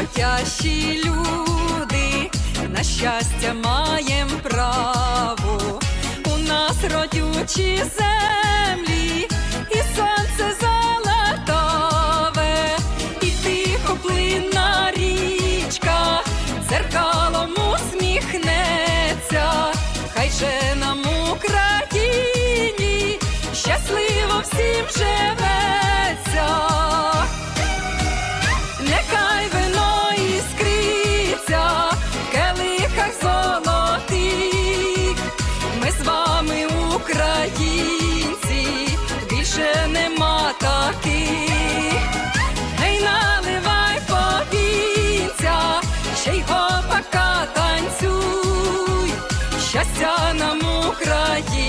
роботящі люди, на щастя маєм право. У нас родючі землі, і сонце золотаве, і тихо плинна річка, дзеркалом усміхнеться, хай же нам Україні щасливо всім живе. українці, більше нема таких, Гей, наливай повінця, ще й гопака танцюй, щастя нам Україні.